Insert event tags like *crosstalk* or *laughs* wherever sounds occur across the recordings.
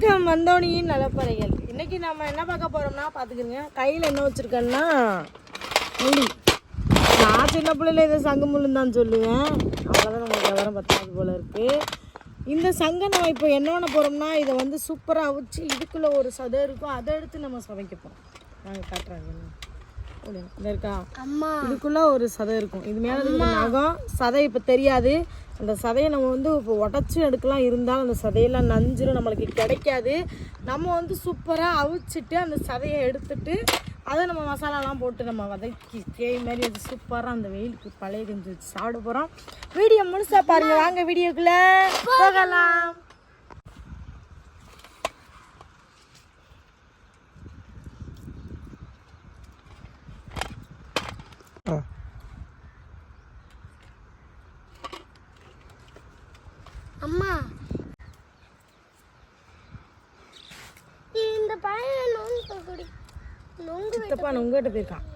வணக்கம் வந்தோனியின் நலப்பறைகள் இன்னைக்கு நம்ம என்ன பார்க்க போறோம்னா பார்த்துக்கிறங்க கையில் என்ன வச்சிருக்கேன்னா முள்ளி நான் சின்ன பிள்ளையில இதை சங்கு முள்ளுன்னு தான் சொல்லுவேன். அவ்வளோதான் நம்மளுக்கு விவரம் பத்தாது போல இருக்கு. இந்த சங்கை நம்ம இப்போ என்ன பண்ண போறோம்னா இதை வந்து சூப்பராக அவிச்சு இதுக்குள்ள ஒரு சதை இருக்கும் அதை எடுத்து நம்ம சமைக்க போகிறோம் நாங்கள் காட்டுறாங்க இந்த இருக்கா? அம்மா. இதுக்குள்ள ஒரு சதை இருக்கும். இது மேலே இருக்கிற நகம் சதை இப்போ தெரியாது. அந்த சதையை நம்ம வந்து இப்போ உடச்சி எடுக்கலாம். இருந்தாலும் அந்த சதையெல்லாம் நஞ்சிரும். நம்மளுக்கு கிடைக்காது. நம்ம வந்து சூப்பராக அவிச்சிட்டு அந்த சதையை எடுத்துட்டு அதை நம்ம மசாலாலாம் போட்டு நம்ம வதக்கி தேய் மாதிரி அது சூப்பராக அந்த வெயிலுக்கு பழைய கஞ்சி வச்சு சாப்பிட போகிறோம் வீடியோ முழுசா பாருங்க. வாங்க வீடியோக்குள்ளே போகலாம் அம்மா இந்த பையன் நொங்கு குடி நொங்கு சித்தப்பா உங்ககிட்ட போயிருக்கான்.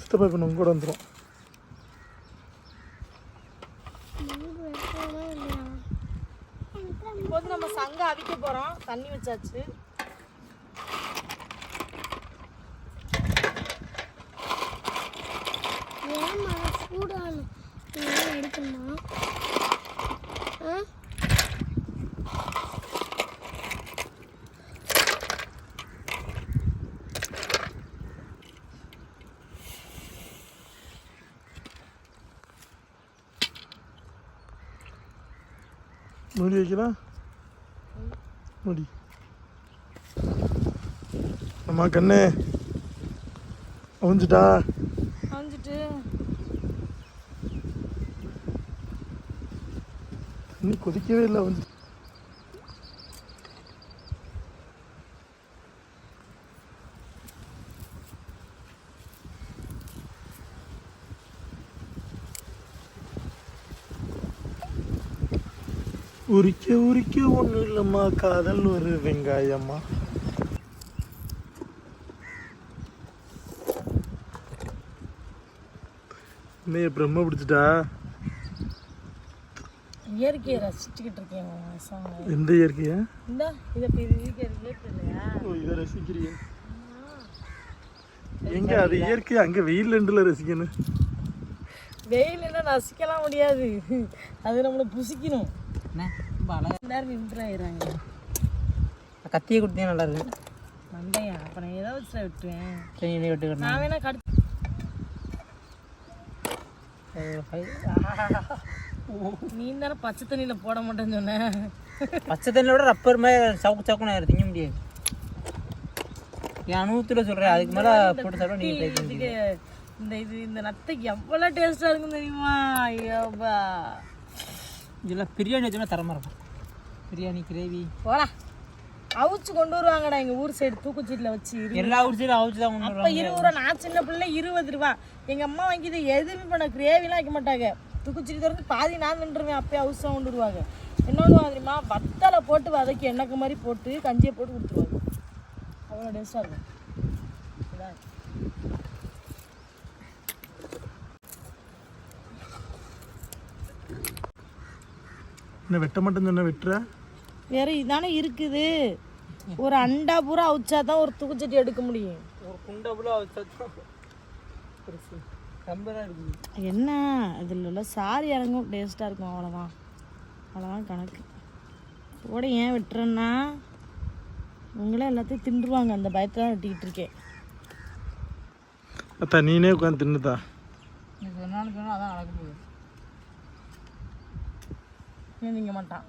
சித்தப்பா இப்போ உங்க கூட வந்துடும் இப்போ நம்ம சங்க அவிக்க போகிறோம் தண்ணி வச்சாச்சு. மூடி வைக்கலாம் முடி. அம்மா கண்ணு. அவிஞ்சிட்டா? இன்னும் கொதிக்கவே இல்லை வந்து. உரிக்க உரிக்க ஒன்றும் இல்லைம்மா காதல் ஒரு வெங்காயம்மா. இன்னைய பிரம்ம பிடிச்சிட்டா? இயற்கையை ரசிச்சுக்கிட்டு இருக்கேன். எந்த இயற்கையா? இந்த இதை இயற்கை இல்லையா இதை ரசிக்கிறிய எங்க அது இயற்கை அங்க வெயில் ரெண்டுல ரசிக்கணும். வெயில்னா ரசிக்கலாம் முடியாது. அது நம்மளை புசிக்கணும். எல்லாரும் இம்ப்ரூவ் ஆயிடுறாங்க. கத்தியை கொடுத்தே நல்லா இருக்கு. மண்டையா? அப்போ நான் ஏதோ வச்சு விட்டுருவேன் சரி இதை விட்டுக்கணும் நான் வேணா கடு நீ தானே பச்சை தண்ணியில் போட மாட்டேன்னு சொன்னேன். பச்சை தண்ணியோட ரப்பர் மாதிரி சவுக்கு சவுக்குன்னு ஆயிரும் திங்க முடியாது. என் அனுபவத்தில் சொல்கிறேன் அதுக்கு மேலே போட்டு சாப்பிட நீங்கள் இந்த இது இந்த நத்தைக்கு எவ்வளோ டேஸ்ட்டாக இருக்கும் தெரியுமா? ஐயோப்பா. இதெல்லாம் பிரியாணி வச்சோன்னா தரமாக இருக்கும். பிரியாணி கிரேவி. போடா. அவிச்சு கொண்டு வருவாங்கடா எங்கள் ஊர் சைடு தூக்குச்சீட்டில் வச்சு எல்லா ஊர்ச்சியும் அவிச்சு தான் கொண்டு அப்போ வருவாங்க. இருபது ரூபா. நான் சின்ன பிள்ளை இருபது ரூபா. எங்கள் அம்மா வாங்கிது எதுவுமே பண்ண கிரேவிலாம் வைக்க மாட்டாங்க. துக்குச்சிரி திறந்து பாதி நான் நின்றுவேன் அப்பயே அவசரம் கொண்டு வருவாங்க என்ன பண்ணுவாங்க தெரியுமா வத்தலை போட்டு வதக்கி எண்ணெய்க்கு மாதிரி போட்டு கஞ்சியை போட்டு கொடுத்துருவாங்க அவ்வளோ டேஸ்ட்டாக இருக்கும். இதான். என்ன வெட்ட மாட்டேன்னு சொன்ன வெட்டுற? வேற இதானே இருக்குது. ஒரு அண்டா பூரா அவிச்சா தான் ஒரு தூக்குச்சட்டி எடுக்க முடியும். ஒரு குண்டை ஃபுல்லாக வச்சா ரொம்ப தான் இருக்குது என்ன? இதில் உள்ள சாரி இறங்கும். டேஸ்ட்டாக இருக்கும். அவ்வளோதான் அவ்வளோதான் கணக்கு. கூட ஏன் வெட்டுறேன்னா உங்களே எல்லாத்தையும் தின்றுவாங்க. அந்த பயத்தில் தான் வெட்டிக்கிட்டு இருக்கேன். அத்தா நீனே உட்காந்து தின்னுதா? நீ சொன்னாலும் சொன்னால் அதான் நடக்க போகுது. ஏன் திங்க மாட்டான்?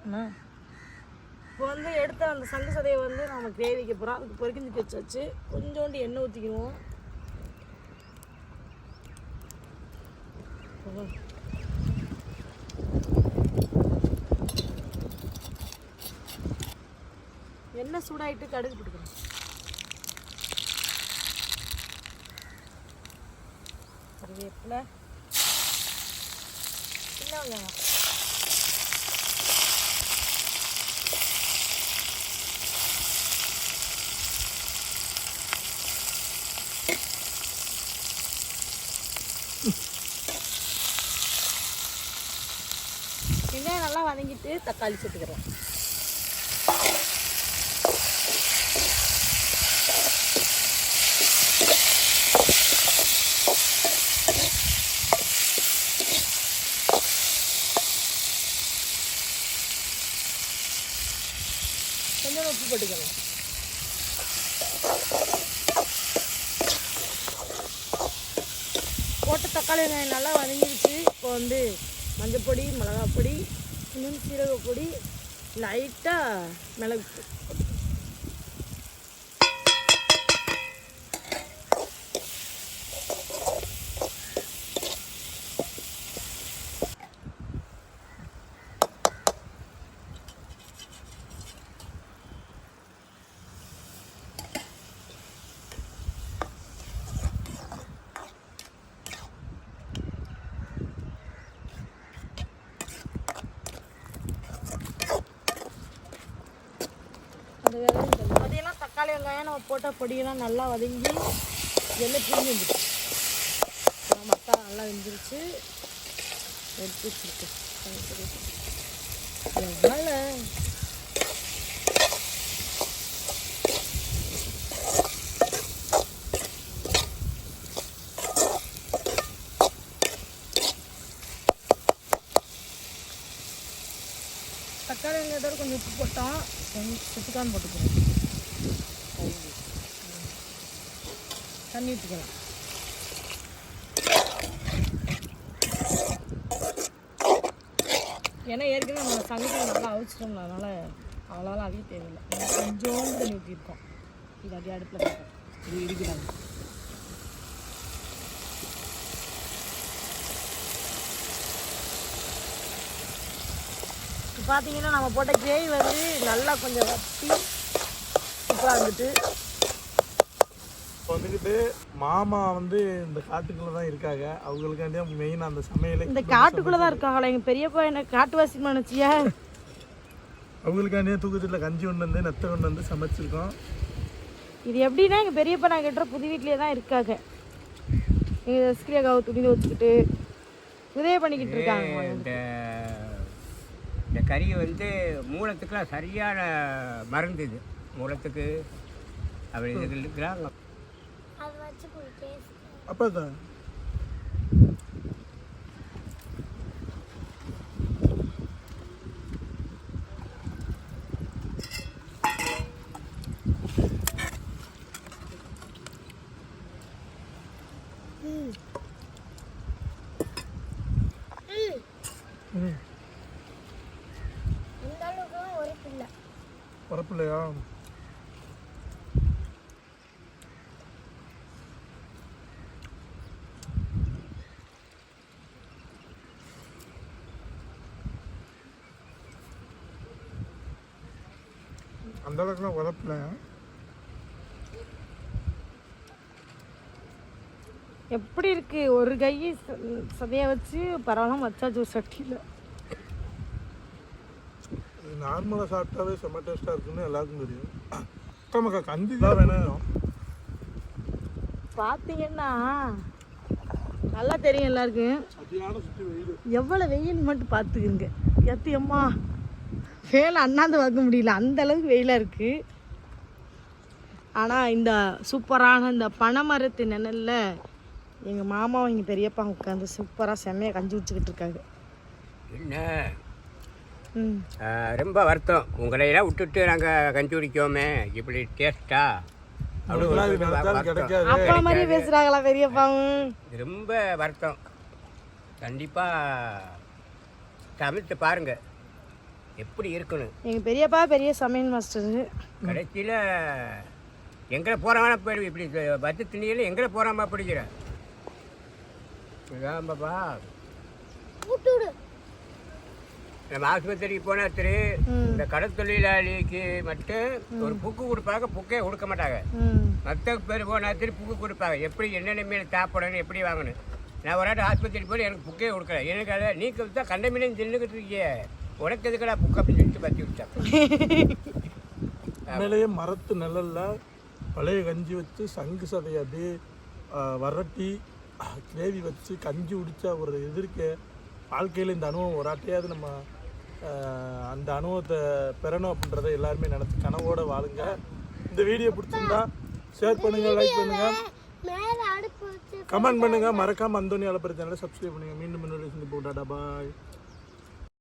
இப்போ வந்து எடுத்த அந்த சங்கு சதையை வந்து நம்ம கிரேவிக்க போகிறோம் அதுக்கு பொறுக்கிஞ்சு வச்சாச்சு கொஞ்சோண்டு எண்ணெய் ஊற்றிக்கிடுவோம் என்ன சூடாயிட்டு கடுகு கொடுக்குறேன் கருவேப்பிலை சின்ன வெங்காயம் Mm-hmm. வதங்கிட்டு தக்காளி சேர்த்துக்கிறோம் கொஞ்சம் உப்பு போட்டுக்கணும். போட்ட தக்காளி வெங்காயம் நல்லா வதங்கிடுச்சு. இப்போ வந்து மஞ்சள் பொடி மிளகா பொடி லைட்டாக சீரக பொடி. அந்த வெங்காயம் கொஞ்சம் பார்த்தீங்கன்னா தக்காளி வெங்காயம் நம்ம போட்ட பொடியெல்லாம் நல்லா வதங்கி எல்லாம் பிரிஞ்சு வந்துடுச்சு. மட்டா நல்லா வெந்துருச்சு. எடுத்து வச்சிருக்கு எவ்வளோ தக்காளி வெங்காயத்தோட கொஞ்சம் உப்பு போட்டோம் கொஞ்சம் சுத்திக்கான் போட்டுக்கிறோம் தண்ணி ஊற்றிக்கலாம் ஏன்னா ஏற்கனவே நம்ம சங்கத்தில் நல்லா அவிச்சிட்டோம்ல அதனால் அவ்வளோலாம் அவிய தேவையில்லை. கொஞ்சோண்டு தண்ணி ஊற்றிருக்கோம் இது அப்படியே அடுப்பில் இது இருக்கிறாங்க இப்போ பார்த்தீங்கன்னா நம்ம போட்ட கிரேவி வந்து நல்லா கொஞ்சம் வட்டி சூப்பராக இருந்துட்டு வந்துக்கிட்டு மாமா வந்து இந்த காட்டுக்குள்ள தான் இருக்காங்க. அவங்களுக்காண்டியே மெயின் அந்த சமையலை இந்த காட்டுக்குள்ளே தான் இருக்காங்களா எங்கள் பெரியப்பா என்ன காட்டுவாசி நினச்சியா அவங்களுக்காண்டியே தூக்கத்தில் கஞ்சி கொண்டு வந்து நெத்த கொண்டு வந்து சமைச்சிருக்கோம். இது எப்படின்னா எங்கள் பெரியப்பா நான் கேட்ட புது வீட்லேயே தான் இருக்காங்க. எங்கள் ஸ்கிரியாக்காவை துணியில் வச்சுக்கிட்டு உதவி பண்ணிக்கிட்டு இருக்காங்க. இந்த இந்த கறி வந்து மூலத்துக்குலாம் சரியான மருந்து இது. மூலத்துக்கு அப்படி இதுக்கெல்லாம் அது வச்சு போய் டேஸ்ட் அப்போ தான் ம். இந்த அளவுக்கு ஒரு பிள்ளை. பரப்பில்லையா அந்த அளவுக்குலாம் உதப்பில்ல எப்படி இருக்கு? ஒரு கை ச- சதையை வச்சு பரவாயில்ல வச்சாச்சு ஒரு சட்டியில். நார்மலாக சாப்பிட்டாவே செம்ம டேஸ்ட்டாக இருக்குன்னு எல்லாருக்கும் தெரியும். நமக்கு கஞ்சி தான் வேணும். பார்த்தீங்கன்னா நல்லா தெரியும் எல்லாருக்கும். எவ்வளோ வெயில். மட்டும் பார்த்துக்குங்க எத்தியம்மா. வேலை அண்ணாந்து பார்க்க முடியல. அந்த அளவுக்கு வெயிலாக இருக்குது ஆனால் இந்த சூப்பரான இந்த பனைமரத்து நிழல்ல எங்கள் மாமாவும் எங்கள் பெரியப்பா உட்காந்து சூப்பராக செம்மையாக கஞ்சி வச்சுக்கிட்டு இருக்காங்க. என்ன? ரொம்ப வருத்தம். உங்களையெல்லாம் விட்டுட்டு நாங்கள் கஞ்சி குடிக்கோமே. இப்படி. கிடைக்காது. அப்பா மாதிரியே பேசுகிறாங்களா பெரியப்பாவும்? ரொம்ப வருத்தம். கண்டிப்பாக சமைத்து பாருங்க. எப்படி இருக்கணும்? எங்கள் பெரியப்பா பெரிய சமையல் மாஸ்டரு கடைசியில் எங்கே போகிறாங்கன்னா போயிடுவோம் இப்படி பத்து திணியில் எங்கே போகிறாமா பிடிக்கிற. விடு நம்ம ஆஸ்பத்திரிக்கு போனால் திரு இந்த கடல் தொழிலாளிக்கு மட்டும் ஒரு புக்கு கொடுப்பாங்க புக்கே கொடுக்க மாட்டாங்க. மற்ற பேர் போனால் திரு புக்கு கொடுப்பாங்க. எப்படி என்னென்ன மீன் சாப்பிடணும் எப்படி வாங்கணும். நான் ஒரு ஆட்டு ஆஸ்பத்திரி போய் எனக்கு புக்கே கொடுக்கல. எனக்கு அதை நீ கொடுத்தா கண்ட மீனையும் தின்னுக்கிட்டு இருக்கியே. உனக்கு எதுக்கடா புக் அப்படின்னு சொல்லிட்டு பற்றி விட்டேன் *laughs* மேலேயே மரத்து நிழல்ல பழைய கஞ்சி வச்சு சங்கு சதை அது ஆ, வரட்டி கிரேவி வச்சு கஞ்சி குடிச்சா ஒரு இது இருக்கு வாழ்க்கையில் இந்த அனுபவம் ஒரு ஆட்டையாவது நம்ம அந்த அனுபவத்தை பெறணும் அப்படின்றத எல்லாருமே நினச்சி கனவோட வாழுங்க. இந்த வீடியோ பிடிச்சிருந்தா ஷேர் பண்ணுங்க லைக் பண்ணுங்க. மேல அடுப்பு வச்சு கமெண்ட் பண்ணுங்க. மறக்காம அந்தோனி அலப்பற சேனலை சப்ஸ்கிரைப் பண்ணுங்க. மீண்டும் இன்னொரு போட்டாடா பாய்